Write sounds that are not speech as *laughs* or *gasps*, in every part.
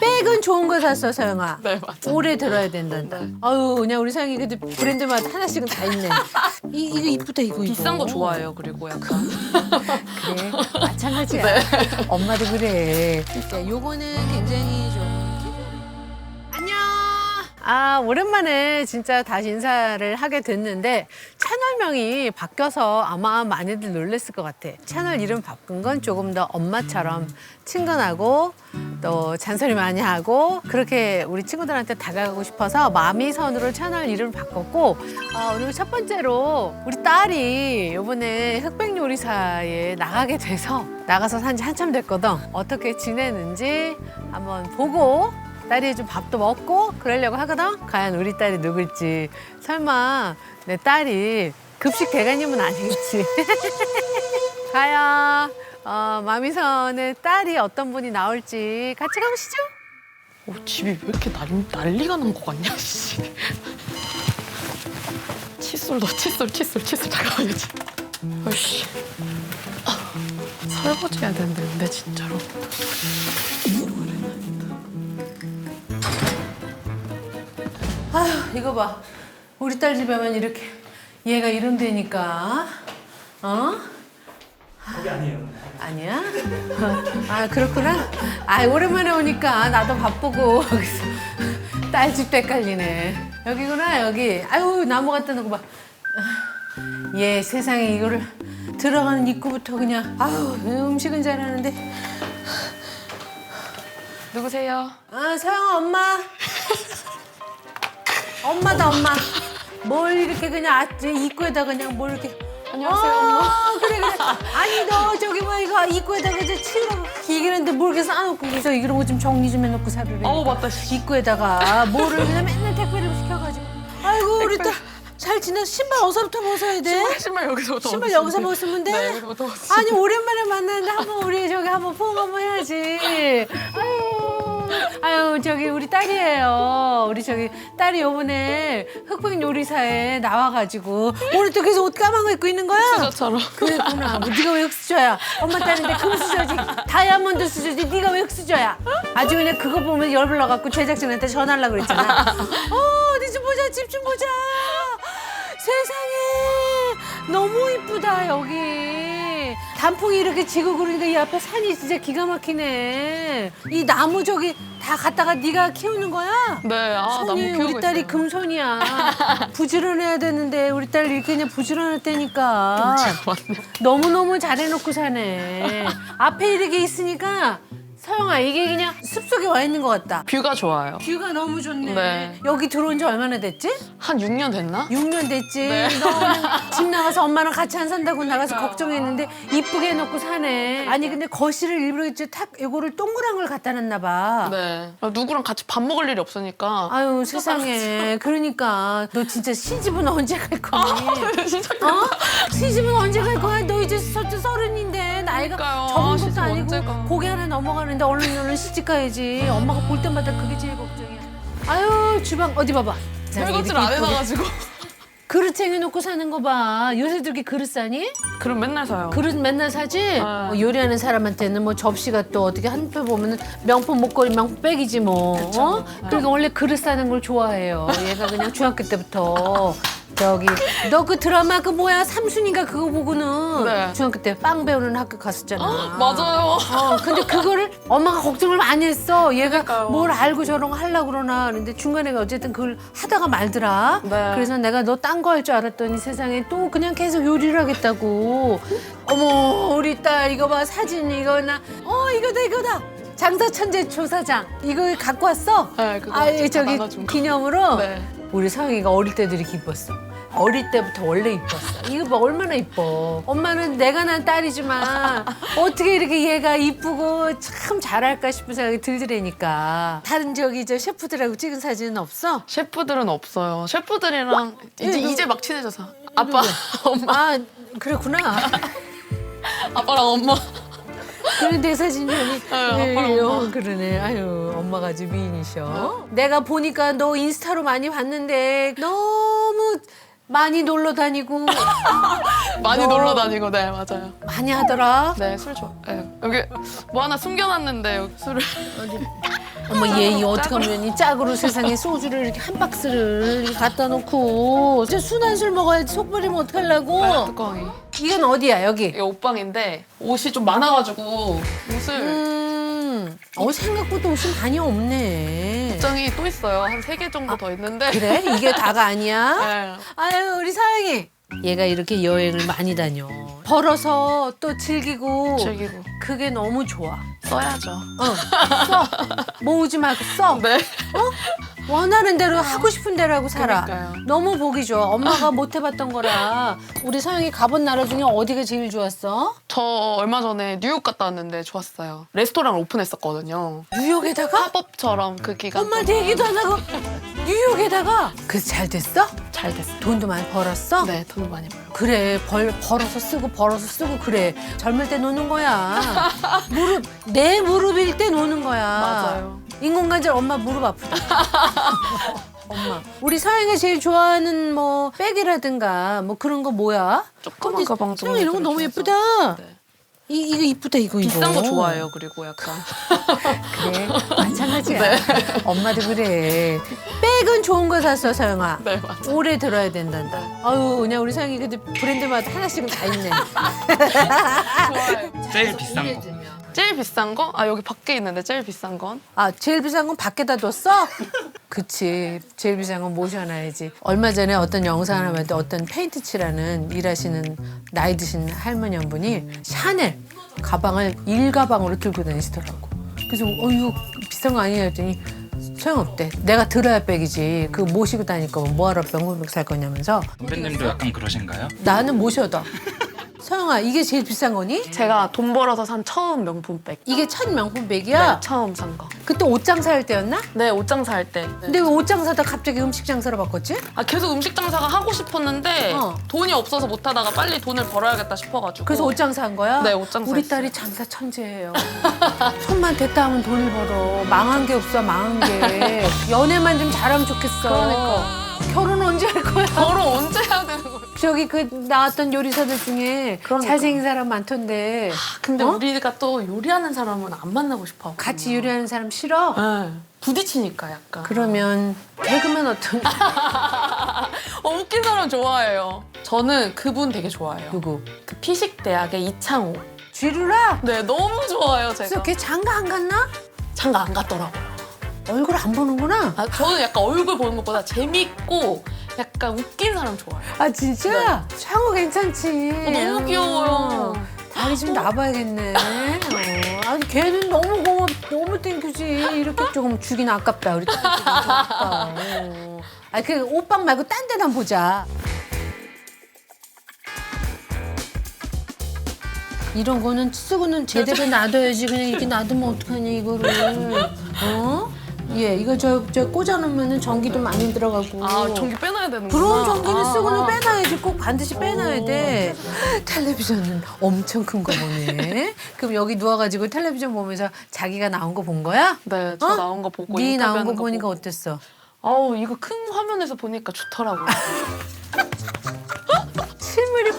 백은 좋은 거 샀어 서영아. *laughs* 네 맞아. 오래 들어야 된단다. 아유 그냥 우리 사장이 그래도 브랜드마다 하나씩은 다 있네. 이 이거 이쁘다 이거 이거. 비싼 거 좋아해요. 그리고 약간 그래 *laughs* 마찬가지야. 엄마도 그래. 자, 요거는 굉장히 좀. 아 오랜만에 진짜 다시 인사를 하게 됐는데 채널명이 바뀌어서 아마 많이들 놀랬을 것 같아. 채널 이름 바꾼 건 조금 더 엄마처럼 친근하고 또 잔소리 많이 하고 그렇게 우리 친구들한테 다가가고 싶어서 마미선으로 채널 이름을 바꿨고 아, 오늘 첫 번째로 우리 딸이 이번에 흑백 요리사에 나가게 돼서 나가서 산지 한참 됐거든. 어떻게 지내는지 한번 보고 딸이 좀 밥도 먹고 그러려고 하거든. 과연 우리 딸이 누굴지 설마 내 딸이 급식 대가님은 아니겠지. *laughs* 가요. 어, 마미선의 딸이 어떤 분이 나올지 같이 가보시죠. 어, 집이 왜 이렇게 난, 난리가 난거 같냐 씨. 칫솔 넣어 칫솔 칫솔 칫솔 잠깐만요. 아씨. 아, 설거지 해야 되는데 근데 진짜로. 아휴, 이거 봐. 우리 딸 집에만 이렇게 얘가 이름 되니까. 어? 거기 아니에요. 아니야? 아, 그렇구나. 아, 오랜만에 오니까 나도 바쁘고. 그래서 *laughs* 딸 집도 헷갈리네. 여기구나, 여기. 아유, 나무 갖다 놓고 봐. 얘 세상에 이거를 들어가는 입구부터 그냥. 아유, 음식은 잘하는데. 누구세요? 아, 서영아, 엄마. *laughs* 엄마다, 엄마. 뭘 이렇게 그냥 아, 입구에다 그냥 뭘 이렇게. 안녕하세요, 아, 엄마. 그래, 그래. 아니, 너 저기 뭐 이거 입구에다가 이제 치우라고. 이기는데 뭘 이렇게 쌓아놓고 그래서 이런 거 좀 정리 좀 해놓고 살으래. 어우 맞다. 씨. 입구에다가 뭐를 그냥 맨날 택배를 시켜가지고. 아이고, 우리 딸 잘 지내. 신발 어디서부터 벗어야 돼? 신발, 신발 여기서부터 신발 여기서. 벗으면 돼? 네 여기서부터 벗으시면 아니 오랜만에 만났는데 한번 우리 저기 한번 포옹 한번 해야지. 아유, *laughs* 아유 저기 우리 딸이에요. 우리 저기 딸이 요번에 흑백 요리사에 나와가지고 오늘 또 계속 옷 까만 거 입고 있는 거야? 수저처럼. 그랬구나. 뭐 네가 왜 흑수저야? 엄마 딸인데 금수저지. 다이아몬드 수저지. 네가 왜 흑수저야? 아주 그냥 그거 보면 열불 나갖고 제작진한테 전화하려고 그랬잖아. 어, 어디 좀 보자. 집 좀 보자. 세상에 너무 이쁘다 여기. 단풍이 이렇게 지고 그러니까 이 앞에 산이 진짜 기가 막히네. 이 나무 저기 다 갖다가 네가 키우는 거야? 네, 아 나무 손이 키우고 우리 딸이 있어요. 금손이야. *laughs* 부지런해야 되는데 우리 딸이 이렇게 그냥 부지런했다니까. 맞네. 너무 너무 잘해놓고 사네. 앞에 이렇게 있으니까 서영아 이게 그냥 숲속에 와 있는 것 같다. 뷰가 좋아요. 뷰가 너무 좋네. 네. 여기 들어온 지 얼마나 됐지? 한 6년 됐나? 6년 됐지. 네. 너무 *laughs* 집 나가서 엄마랑 같이 안 산다고 나가서 걱정했는데 이쁘게 해놓고 사네. 아니 근데 거실을 일부러 이제 탁 이거를 동그란 걸 갖다 놨나 봐. 네. 아, 누구랑 같이 밥 먹을 일이 없으니까. 아유 세상에. *laughs* 그러니까 너 진짜 시집은 언제 갈 거니? 진짜 어? 시집은 언제 갈 거야? 너 이제 서른 서른인데 나이가 그러니까요. 적은 것도 시집 아니고 언제 가? 고개 하나 넘어가는 데 얼른 얼른 시집 가야지. 엄마가 볼 때마다 그게 제일 걱정이야. 아유 주방 어디 봐봐. 설거지를 안 해놔가지고. 그릇 챙겨놓고 사는 거 봐. 요새 그렇게 그릇 사니? 그럼 맨날 사요. 그릇 맨날 사지? 아. 뭐 요리하는 사람한테는 뭐 접시가 또 어떻게 한표 보면 은 명품 목걸이 명품 백이지 뭐. 어? 그러니까 원래 그릇 사는 걸 좋아해요. 얘가 그냥 중학교 때부터. 저기 너 그 드라마 그 뭐야 삼순이가 그거 보고는 네. 중학교 때 빵 배우는 학교 갔었잖아. 맞아요. 어, 근데 그거를 엄마가 걱정을 많이 했어. 얘가 그러니까요. 뭘 알고 저런 거 하려고 그러나. 근데 중간에 어쨌든 그걸 하다가 말더라. 네. 그래서 내가 너 딴 거 할 줄 알았더니 세상에 또 그냥 계속 요리를 하겠다고. 어머, 우리 딸 이거 봐. 사진 이거 나. 어, 이거다, 이거다. 장사 천재 조사장. 이거 갖고 왔어? 네, 그거 아, 저기 나눠준 거. 기념으로. 네. 우리 서영이가 어릴 때도 이렇게 이뻤어. 어릴 때부터 원래 이뻤어. 이거 봐 얼마나 이뻐. 엄마는 내가 난 딸이지만 *laughs* 어떻게 이렇게 얘가 이쁘고 참 잘할까 싶은 생각이 들더라니까. 다른 저기 저 셰프들하고 찍은 사진은 없어? 셰프들은 없어요. 셰프들이랑 이제 누구? 이제 막 친해져서 아빠, 엄마, 아 그렇구나. *laughs* 아빠랑 엄마. 내 사진이 *laughs* 아빠랑 예, 엄마. 어, 그러네. 아유 엄마가 아주 미인이셔. 내가 보니까 너 인스타로 많이 봤는데 너무 많이 놀러 다니고 *laughs* 많이 너- 놀러 다니고 네 맞아요. 많이 하더라. 네 술 좋아. 네. 여기 뭐 하나 숨겨놨는데 여기 술을 어 *laughs* 머 얘이 어떻게 하면 이 짝으로 세상에 소주를 이렇게 한 박스를 갖다 놓고 진짜 순한 술 먹어야지 속 버리면 어떡하려고 뚜껑이. 이건 어디야 여기 이게 옷방인데 옷이 좀 많아가지고 옷을 음, 어 생각보다 옷이 많이 없네 옷장이 또 있어요. 한 세 개 정도 더 있는데. 그래 이게 다가 아니야 *laughs* 네. 아유 우리 사영이 얘가 이렇게 여행을 많이 다녀. 벌어서 또 즐기고 즐기고. 그게 너무 좋아. 써야죠. 어, *laughs* 써. 모으지 말고 써. 네. 원하는 대로 하고 싶은 대로 하고 살아. 그러니까요. 너무 보기 좋아. 엄마가 못 해봤던 거라. 우리 서영이 가본 나라 중에 어디가 제일 좋았어? 저 얼마 전에 뉴욕 갔다 왔는데 좋았어요. 레스토랑을 오픈했었거든요. 뉴욕에다가? 팝업처럼 그 기간 엄마 동안. 얘기도 안 하고 뉴욕에다가. 그래서 잘 됐어? 잘 됐어요. 돈도 많이 벌었어? 네, 돈 많이 벌고. 그래 벌 벌어서 쓰고 벌어서 쓰고 그래 젊을 때 노는 거야 무릎 내 무릎일 때 노는 거야 *laughs* 맞아요. 인공관절 엄마 무릎 아프다 *laughs* 엄마 우리 서영이가 제일 좋아하는 뭐 백이라든가 뭐 그런 거 뭐야 조그만 가방 서영이 이런 거 너무 정도 예쁘다 네. 이, 이거 이쁘다 이거 이거 비싼 거 좋아해요. 그리고 약간 *laughs* 그래 마찬가지야 네. 엄마도 그래 백은 좋은 거 샀어 서영아 네 맞아. 오래 들어야 된단다. 아유, 그냥 우리 사장이 그래도 브랜드마다 하나씩은 다 있네. *laughs* 좋아요. 제일 비싼 거. 제일 비싼 거? 아 여기 밖에 있는데 제일 비싼 건? 아, 제일 비싼 건 밖에다 뒀어? *laughs* 그치. 제일 비싼 건 모셔놔야지. 얼마 전에 어떤 영상 하나 봤는데 어떤 페인트 칠하는 일하시는 나이 드신 할머니 한 분이 샤넬 가방을 일가방으로 들고 다니시더라고. 그래서 어, 이거 비싼 거 아니냐 했더니 소용없대. 내가 들어야 백이지. 그거 모시고 다닐 거면 뭐하러 병원백 살 거냐면서 선배님도 약간 그러신가요? 나는 모셔다. 서영아, 이게 제일 비싼 거니? 제가 돈 벌어서 산 처음 명품백. 이게 첫 명품백이야? 네, 처음 산 거. 그때 옷장 살 때였나? 네, 옷장 살 때. 근데 왜 옷장 사다 갑자기 음식 장사로 바꿨지? 아 계속 음식 장사가 하고 싶었는데 어. 돈이 없어서 못 하다가 빨리 돈을 벌어야겠다 싶어가지고. 그래서 옷장 산 거야? 네, 옷장 우리 샀어요. 딸이 장사 천재예요. *laughs* 손만 댔다 하면 돈을 벌어. 망한 게 없어, 망한 게. *laughs* 연애만 좀 잘하면 좋겠어. 그러니까. 결혼 언제 할 거야? 결혼? 저기 그 나왔던 요리사들 중에 그러니까. 잘생긴 사람 많던데. 근데 어? 우리가 또 요리하는 사람은 안 만나고 싶어. 같이 요리하는 사람 싫어? 네. 부딪히니까 약간. 그러면 개그맨 어떤 *laughs* 어, 웃긴 사람 좋아해요. 저는 그분 되게 좋아해요. 누구? 그 피식 대학의 이창호. 쥐루라? 네, 너무 좋아요, 그래서 제가. 걔 장가 안 갔나? 장가 안 갔더라고요. 얼굴 안 보는구나. 아, 저는 약간 얼굴 보는 것보다 재밌고 약간 웃긴 사람 좋아해요. 아 진짜? 창호 괜찮지. 어, 너무 귀여워요. 다리 좀 놔봐야겠네. 어. 아니 걔는 너무 고맙, 너무 땡큐지. 이렇게 조금 주긴 아깝다. 우리 딸 조금 아깝다. 어. 아니 그 옷방 말고 딴 데나 보자. 이런 거는 쓰고는 제대로 *laughs* 놔둬야지. 그냥 이렇게 놔두면 어떡하냐 이거를. 어? 예, 이거 저, 저 꽂아놓으면 전기도 많이 들어가고. 아, 전기 빼놔야 되는구나. 그런 전기는 아, 쓰고는 아. 빼놔야지 꼭 반드시 빼놔야 돼. 텔레비전은 엄청 큰 거 보네. 그럼 여기 누워가지고 텔레비전 보면서 자기가 나온 거 본 거야? 네, 저 어? 나온 거 보고 네 나온 거 인터뷰하는 보니까 보고. 어땠어? 아우, 이거 큰 화면에서 보니까 좋더라고요. *laughs* 실물이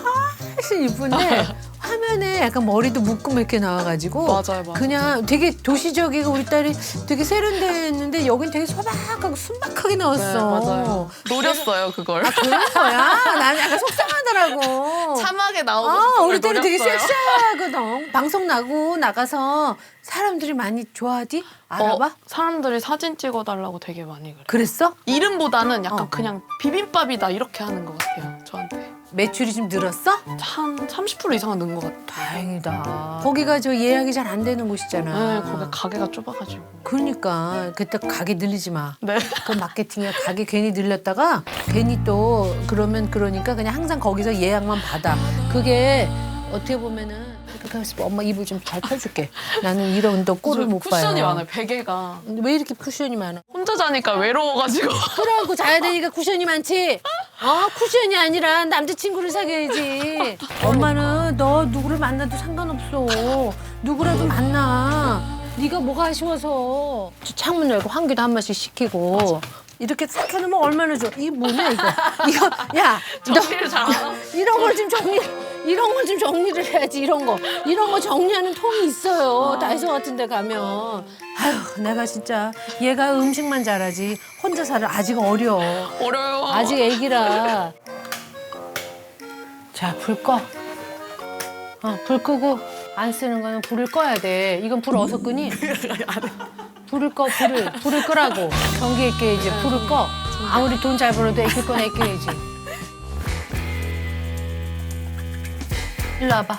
훨씬 이쁜데 *laughs* 화면에 약간 머리도 묶음 이렇게 나와가지고 맞아요, 맞아요. 그냥 되게 도시적이고 우리 딸이 되게 세련됐는데 여긴 되게 소박하고 순박하게 네, 나왔어. 맞아요. 노렸어요, 그걸. 아 그런 거야? 나는 약간 속상하더라고. 참하게 나오고 아, 싶은 우리 걸 딸이 되게 노렸어요. 섹시하거든. 방송 나고 나가서 사람들이 많이 좋아하디? 알아봐? 어, 사람들이 사진 찍어달라고 되게 많이 그래. 그랬어? 이름보다는 약간 어. 그냥 비빔밥이다 이렇게 하는 것 같아요, 저한테. 매출이 좀 늘었어? 한 30% 이상은 는 것 같아요. 다행이다. 거기가 저 예약이 잘 안 되는 곳이잖아. 네, 거기 가게가 좁아가지고. 그러니까 그때 가게 늘리지 마. 네. 그 마케팅에 가게 괜히 늘렸다가 괜히 또 그러면 그러니까 그냥 항상 거기서 예약만 받아. 그게 어떻게 보면은 봐. 엄마 이불 좀 잘 펴줄게. 나는 이런 더 꼴을 못 봐요. 쿠션이 많아요, 베개가. 왜 이렇게 쿠션이 많아? 혼자 자니까 외로워가지고. 그러고 자야 되니까 쿠션이 많지. 어 쿠션이 아니라 남자친구를 사귀어야지. 엄마는 너 누구를 만나도 상관없어. 누구라도 만나. 네가 뭐가 아쉬워서 저 창문 열고 환기도 한 번씩 시키고 이렇게 싹 해놓으면 얼마나 좋아. 이게 뭐냐 이거. 이거 야, 너 정리를 잘하나? 이런 걸 좀 정리, 이런 걸 좀 정리를 해야지 이런 거. 이런 거 정리하는 통이 있어요. 다이소 같은 데 가면. 아휴, 내가 진짜 얘가 음식만 잘하지 혼자 살아 아직 어려. 어려요. 아직 애기라. 자, 불 꺼. 어, 불 끄고 안 쓰는 거는 불을 꺼야 돼. 이건 불 어디서 끄니? *laughs* 불을 꺼, 불을. 불을 끄라고. 경기 있게 이제 불을 꺼. 아무리 돈 잘 벌어도 애낄 건 애껴야지. 일로 와봐.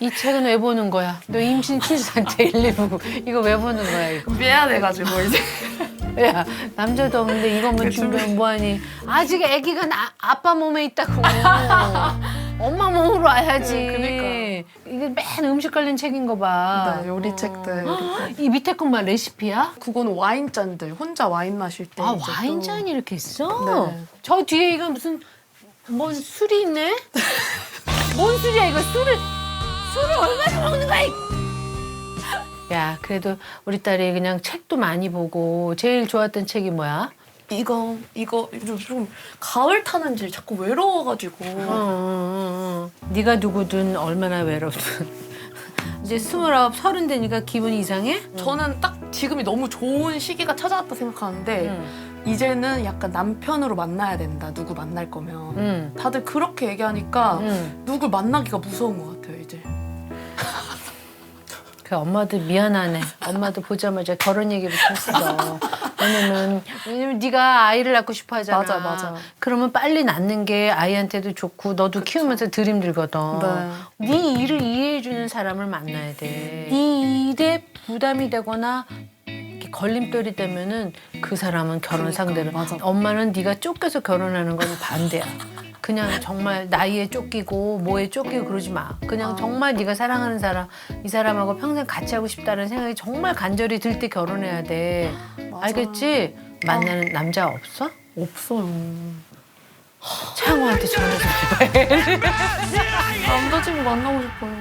이 책은 왜 보는 거야? 너 임신 퀴즈한테 119 이거 왜 보는 거야 이거? 미안해가지고 이제. 야 남자도 없는데 이것만 준비하면 뭐하니? 아직 아기가 나, 아빠 몸에 있다고. *laughs* 엄마 몸으로 와야지. 네, 이게 맨 음식 관련 책인 거 봐. 네, 요리 책들. *gasps* 이 밑에 것만 레시피야? 그건 와인 잔들. 혼자 와인 마실 때. 아 이제 또- 와인잔이 이렇게 있어? 네. 저 뒤에 이거 무슨 뭔 술이 있네? *laughs* 뭔 술이야 이거 술을 술을 얼마나 먹는 거야? 이- 야 그래도 우리 딸이 그냥 책도 많이 보고 제일 좋았던 책이 뭐야? 이거 이거 좀, 좀 가을 타는지 자꾸 외로워가지고 어, 어, 어. 네가 누구든 얼마나 외롭든 *laughs* 이제 스물아홉 서른 되니까 기분이 이상해? 저는 딱 지금이 너무 좋은 시기가 찾아왔다 생각하는데 응. 이제는 약간 남편으로 만나야 된다 누구 만날 거면 응. 다들 그렇게 얘기하니까 응. 누굴 만나기가 무서운 것 같아요 이제 그 엄마도 미안하네. 엄마도 보자마자 결혼 얘기부터 했어. *laughs* 왜냐면 왜냐면 네가 아이를 낳고 싶어 하잖아. 맞아, 맞아. 그러면 빨리 낳는 게 아이한테도 좋고 너도 키우면서 덜 힘들거든. 네. 네 일을 이해해 주는 사람을 만나야 돼. 네 일에 부담이 되거나 이렇게 걸림돌이 되면은 그 사람은 결혼 상대로 맞아. 엄마는 네가 쫓겨서 결혼하는 건 반대야. 그냥 정말 나이에 쫓기고 뭐에 쫓기고 그러지 마. 그냥 정말 네가 사랑하는 사람 이 사람하고 평생 같이 하고 싶다는 생각이 정말 간절히 들 때 결혼해야 돼. 알겠지? 만나는 남자 없어? 없어요 창호한테 전화해서 해. 남자친구 만나고 싶어요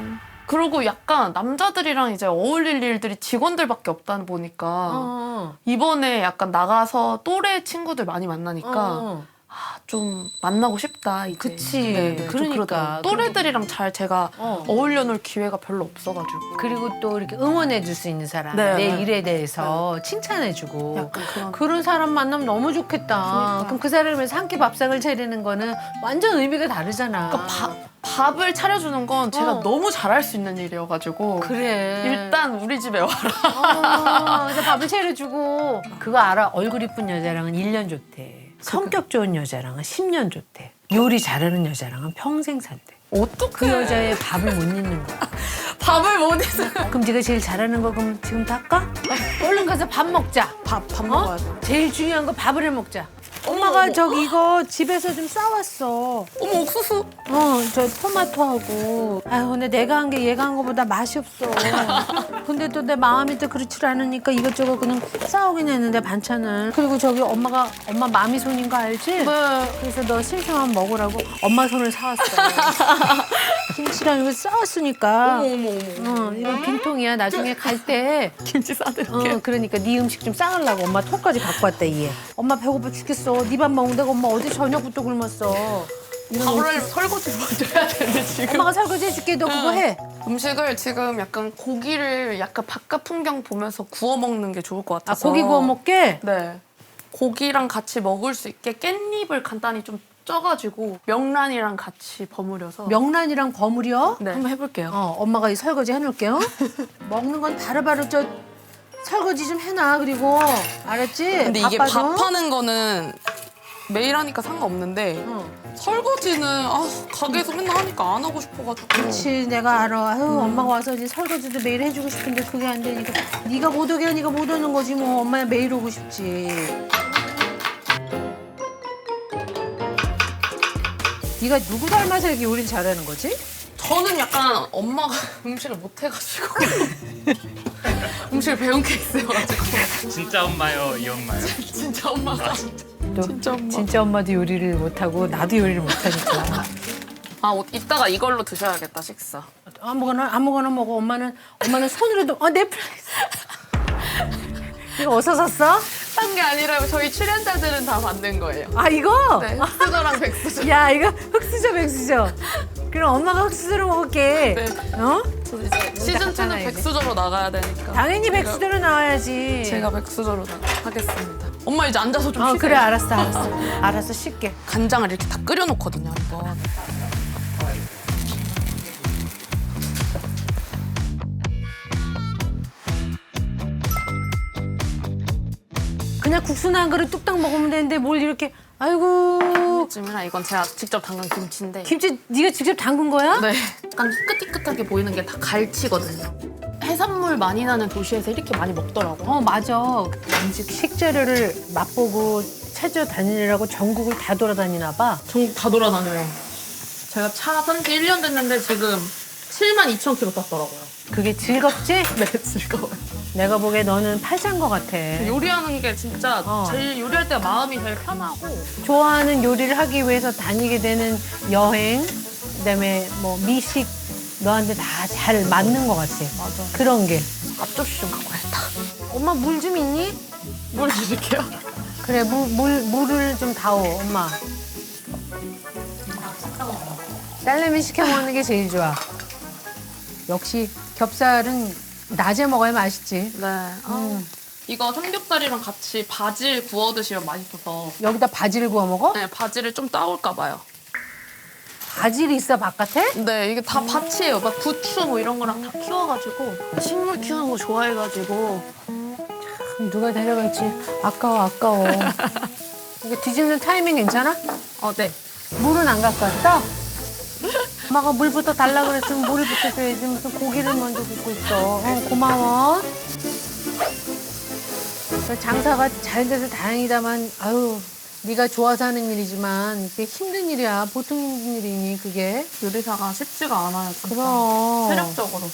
그리고 약간 남자들이랑 이제 어울릴 일들이 직원들밖에 없다 보니까 어. 이번에 약간 나가서 또래 친구들 많이 만나니까 어. 아, 좀 만나고 싶다 이제. 그치. 좀 그러니까. 그러더라고요. 또래들이랑 잘 제가 어. 어울려 놓을 기회가 별로 없어가지고 그리고 또 이렇게 응원해 줄 수 있는 사람 네, 내 네. 일에 대해서 칭찬해 주고 약간 그런 그런 사람 만나면 너무 좋겠다. 그러니까. 그럼 그 사람을 위해서 한 끼 밥상을 차리는 거는 완전 의미가 다르잖아. 그러니까 밥, 밥을 차려주는 건 제가 어. 너무 잘할 수 있는 일이어가지고 그래. 일단 우리 집에 와라. 어, 그래서 밥을 차려주고 그거 알아? 얼굴 이쁜 여자랑은 1년 좋대. 성격 좋은 여자랑은 10년 좋대. 요리 잘하는 여자랑은 평생 산대. 어떻게 그 여자의 밥을 못 잊는 거야. *laughs* 밥을 못 해서 그럼 네가 제일 잘하는 거 그럼 지금 다 할까? 얼른 가서 밥 먹자. 밥, 밥 어? 먹어야 돼. 제일 중요한 거 밥을 해 먹자. 엄마가. 저기 이거 집에서 좀 싸왔어. 어머 옥수수 어, 저 토마토하고. 아유, 근데 내가 한 게 얘가 한 거보다 맛이 없어. *laughs* 근데 또 내 마음이 또 그렇지 않으니까 이것저것 그냥 싸우긴 했는데 반찬을. 그리고 저기 엄마가 엄마 마미 손인 거 알지? 네. 그래서 너 심심하면 먹으라고 엄마 손을 사왔어. *laughs* 김치랑 이거 싸왔으니까. 어머 어머 어머 어, 이건 빈통이야. 나중에 갈 때. *laughs* 김치 싸드릴게. 어, 그러니까 네 음식 좀 싸으려고 엄마 톡까지 갖고 왔다 얘. 엄마 배고파 죽겠어. 네 밥 먹는다고 엄마 어제 저녁부터 굶었어. 밥을 설거지 먼저 해야 되는데 지금. 엄마가 설거지 해줄게. 너 그거 해. 음식을 지금 약간 고기를 약간 바깥 풍경 보면서 구워 먹는 게 좋을 것 아 같아서. 고기 구워 먹게. 네. 고기랑 같이 먹을 수 있게 깻잎을 간단히 좀 쪄가지고 명란이랑 같이 버무려서. 명란이랑 버무려. 네. 한번 해볼게요. 어, 엄마가 이 설거지 해놓을게요. *laughs* 먹는 건 바로바로 저 설거지 좀 해놔. 그리고 알았지? 근데 이게. 밥하는 거는 매일 하니까 상관없는데 어. 설거지는 아, 가게에서 맨날 하니까 안 하고 싶어가지고. 그렇지 내가 알아. 아유 엄마가 와서 이제 설거지도 매일 해주고 싶은데 그게 안 되니까 네가 못 오게 하니까 못 오는 거지 뭐. 엄마야 매일 오고 싶지. 네가 누구 닮아서 이렇게 요리를 잘하는 거지? 저는 약간 엄마가 *laughs* 음식을 못 해가지고 *laughs* 음식을 배운 게 있어가지고 진짜 엄마요, 이 엄마요. *laughs* 진짜 엄마가 또 진짜 엄마. 진짜 엄마도 요리를 못하고 나도 요리를 못하니까. 아 어, 이따가 이걸로 드셔야겠다 식사. 아무거나 아무거나 먹어. 엄마는 엄마는 손으로도 어 넷플릭스. 이거 어디서 샀어? 딴 게 아니라 저희 출연자들은 다 받는 거예요. 아 이거? 네, 흑수저랑 백수저. 야 이거 흑수저 백수저. 그럼 엄마가 흑수저로 먹을게. 네. 어? 저 이제 시즌 하나 2는 이제. 백수저로 나가야 되니까. 당연히 백수저로 나와야지. 제가 백수저로 나- 하겠습니다. 엄마 이제 앉아서 좀 어 쉬세요. 그래 알았어 알았어 알았어 쉴게. 간장을 이렇게 다 끓여 놓거든요, 한번. 그냥 국수나 한 그릇 뚝딱 먹으면 되는데 뭘 이렇게 아이고 찜이랑 이건 제가 직접 담근 김치인데. 김치 네가 직접 담근 거야? 네. 약간 희끗희끗하게 보이는 게 다 갈치거든요. 해산물 많이 나는 도시에서 이렇게 많이 먹더라고요. 어 맞아. 음식 식재료를 맛보고 찾아 다니느라고 전국을 다 돌아다니나 봐. 전국 다 돌아다녀요. 제가 차 산 지 1년 됐는데 지금 7만 2천 킬로 땄더라고요. 그게 즐겁지? 네, *laughs* 즐거워요. 내가 보기에 너는 팔자인 것 같아. 요리하는 게 진짜 어. 제일 요리할 때 마음이 제일 편하고 좋아하는 요리를 하기 위해서 다니게 되는 여행, 그다음에 뭐 미식 너한테 다 잘 맞는 것 같아. 맞아. 그런 게. 앞접시 좀 갖고 와야겠다. 엄마 물 좀 있니? 뭘 드릴게요? *laughs* 그래 물, 물 물을 좀 다오 엄마. 딸내미 시켜 먹는 게 제일 좋아. 역시 겹살은 낮에 먹어야 맛있지. 네. 아, 이거 삼겹살이랑 같이 바질 구워 드시면 맛있어서 여기다 바지를 구워 먹어? 네, 바질을 좀 따올까 봐요. 바질이 있어 바깥에? 네, 이게 다 밭이에요. 막 부추 뭐 이런 거랑 다 키워가지고 식물 키우는 거 좋아해가지고 그럼 누가 데려갈지 아까워 아까워. *laughs* 이거 뒤집는 타이밍 괜찮아? 어, 네. 물은 안 갖고 왔어? *laughs* 엄마가 물부터 달라 그랬으면 물부터 줘야지 무슨 고기를 먼저 굽고 있어. 어, 고마워. 저 장사가 잘 돼서 다행이다만 아유 네가 좋아서 하는 일이지만 이게 힘든 일이야. 보통 힘든 일이니 그게. 요리사가 쉽지가 않아요. 진짜. 그럼. 체력적으로.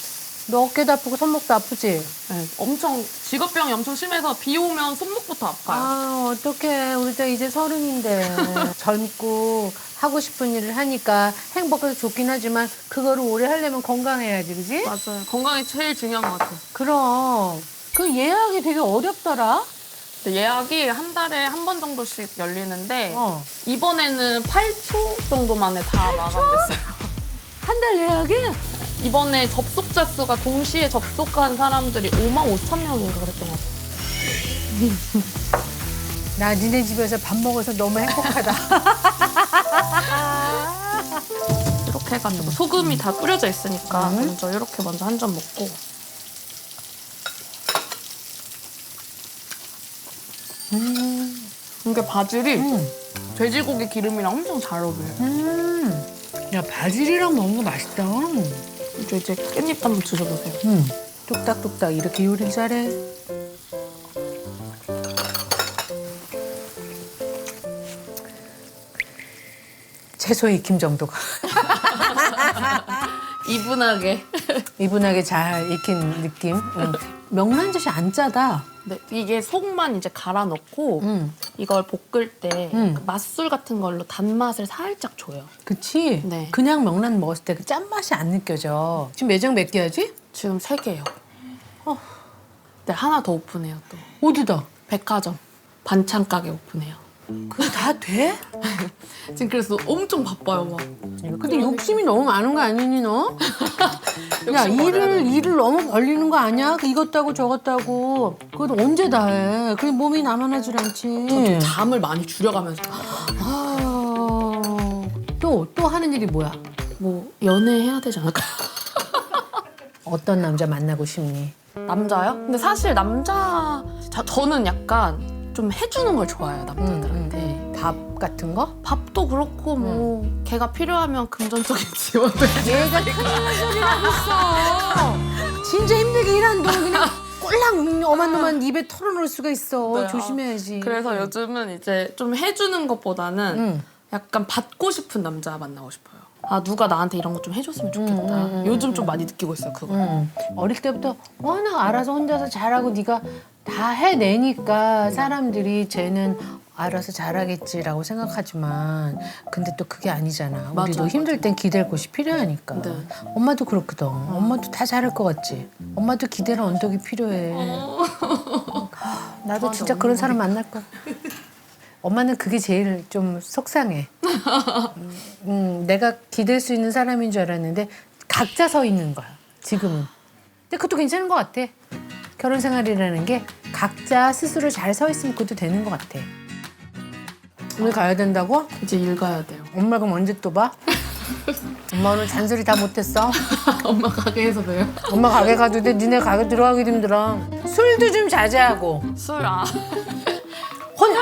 너 어깨도 아프고 손목도 아프지? 네, 엄청 직업병이 엄청 심해서 비 오면 손목부터 아파요. 아 어떡해 우리 도 이제 서른인데 젊고 하고 싶은 일을 하니까 행복해서 좋긴 하지만 그거를 오래 하려면 건강해야지 그지? 맞아요. 건강이 제일 중요한 것 같아요. 그럼 그 예약이 되게 어렵더라 근데 예약이 한 달에 한 번 정도씩 열리는데 어. 이번에는 8초 정도 만에 다 마감됐어요. 한 달 예약이? 이번에 접속자 수가 동시에 접속한 사람들이 5만 5천 명인가 그랬던 것 같아요. *laughs* 나 니네 집에서 밥 먹어서 너무 행복하다 *laughs* 이렇게 해가지고 소금이 다 뿌려져 있으니까 음. 먼저 이렇게 먼저 한 점 먹고 음. 이게 바질이 음. 돼지고기 기름이랑 엄청 잘 어울려요. 음. 야 바질이랑 먹는 거 맛있다 이제 이제 깻잎 한번 드셔보세요. 음. 뚝딱뚝딱 이렇게 요리를 잘해 채소 익힘 정도가 *laughs* 이분하게. 이분하게 잘 익힌 느낌. 음. 명란젓이 안 짜다. 네, 이게 속만 이제 갈아 넣고 음. 이걸 볶을 때 음. 그 맛술 같은 걸로 단맛을 살짝 줘요. 그치? 네. 그냥 명란 먹었을 때 그 짠맛이 안 느껴져. 지금 매장 몇 개야지? 지금 세 개요. 어. 네, 하나 더 오픈해요 또. 어디다? 백화점 반찬 가게 오픈해요. 그게 다 돼? *laughs* 지금 그래서 엄청 바빠요 막. 근데 욕심이 너무 많은 거 아니니 너? *laughs* 야 일을 돼. 일을 너무 벌리는 거 아니야? 그 저것도 하고 그것도 언제 다 해? 그게 몸이 남아나질 않지. 잠을 많이 줄여가면서 또또 하는 일이 뭐야? 뭐 연애해야 되지 않을까요? *laughs* 어떤 남자 만나고 싶니? 남자요? 근데 사실 남자 자, 저는 약간 좀 해주는 걸 좋아해요 남자들한테. 밥 같은 거? 밥도 그렇고 뭐 걔가 필요하면 금전적인 지원을 얘가 *laughs* 큰일 소리라고 있어. 진짜 힘들게 일하는 동안 그냥 꼴랑 어만어만 입에 털어놓을 수가 있어. 네, 조심해야지. 그래서 요즘은 이제 좀 해주는 것보다는 응. 약간 받고 싶은 남자 만나고 싶어요. 아 누가 나한테 이런 거 좀 해줬으면 좋겠다. 요즘 좀 많이 느끼고 있어요 그거. 응. 어릴 때부터 워낙 알아서 혼자서 잘하고 네가 다 해내니까 사람들이 쟤는 알아서 잘하겠지라고 생각하지만 근데 또 그게 아니잖아. 우리도 맞아. 힘들 땐 기댈 곳이 필요하니까. 네. 엄마도 그렇거든. 엄마도 다 잘할 것 같지. 엄마도 기대는 언덕이 필요해. *laughs* 나도 진짜 그런 사람 만날 거야. 엄마는 그게 제일 좀 속상해. *laughs* 음, 음, 내가 기댈 수 있는 사람인 줄 알았는데 각자 서 있는 거야. 지금은. 근데 그것도 괜찮은 것 같아. 결혼 생활이라는 게 각자 스스로 잘 서 있으면 그것도 되는 것 같아. 오늘 가야 된다고? 이제 일 가야 돼요. 엄마 그럼 언제 또 봐? 엄마 오늘 잔소리 다 못했어. *laughs* 엄마 가게에서 봬요. 엄마 가게 가도 돼. 니네 가게 들어가기도 힘들어. 술도 좀 자제하고. 술 아. *laughs* 혼자?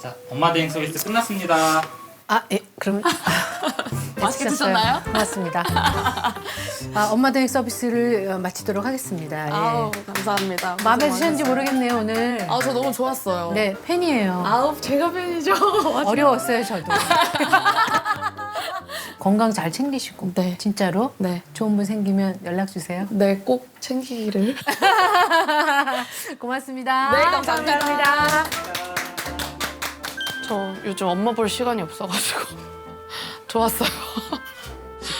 자, 엄마 대행 서비스 끝났습니다. 아, 예, 그럼 *laughs* 맛있게 드셨어요? 드셨나요? 고맙습니다. *laughs* 아, 엄마 대행 서비스를 어, 마치도록 하겠습니다. 예. 아우 감사합니다. 마음에 드셨는지. 모르겠네요 오늘. 아, 저 너무 좋았어요. 네, 팬이에요. 아우 제가 팬이죠. *laughs* 어려웠어요 저도. *laughs* 건강 잘 챙기시고. 네. 진짜로. 네. 좋은 분 생기면 연락 주세요. 네, 꼭 챙기기를. 고맙습니다. 네, 감사합니다. 감사합니다. 저 요즘 엄마 볼 시간이 없어가지고 좋았어요.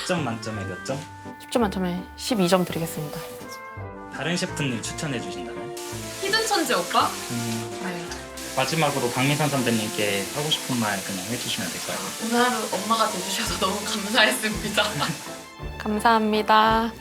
10점 만점에 몇 점? 10점 만점에 12점 드리겠습니다. 다른 셰프님 추천해 주신다면? 히든 천재 오빠? 음, 네. 마지막으로 박미선 선배님께 하고 싶은 말 그냥 해주시면 될까요? 오늘 하루 엄마가 돼주셔서 너무 감사했습니다. *laughs* 감사합니다.